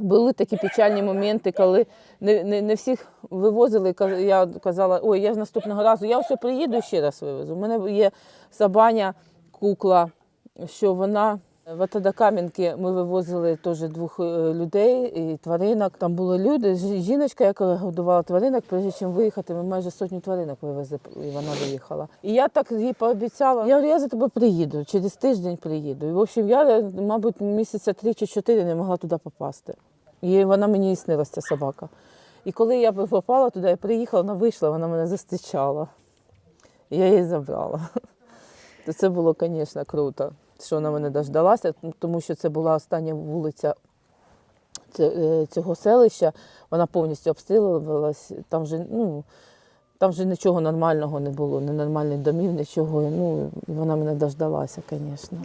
Були такі печальні моменти, коли не, не, не всіх вивозили. Я казала, ой, я з наступного разу, я все приїду ще раз вивезу. У мене є Сабаня, кукла, що вона в Атадакам'янки ми вивозили теж двох е, людей і тваринок. Там були люди, жіночка, яка годувала тваринок, перш чим виїхати, ми майже сотню тваринок вивезли, і вона доїхала. І я так їй пообіцяла, я говорю, я за тебе приїду, через тиждень приїду. І, в общем, я, мабуть, місяця три чи чотири не могла туди попасти. І вона мені і снилася, ця собака. І коли я попала туди, я приїхала, вона вийшла, вона мене зустрічала. І я її забрала. То це було, звісно, круто, що вона мене дождалася, тому що це була остання вулиця е, цього селища. Вона повністю обстрілювалась. Там же, ну, там же нічого нормального не було, ні нормальних домів, нічого. Ну, і вона мене дождалася, звісно.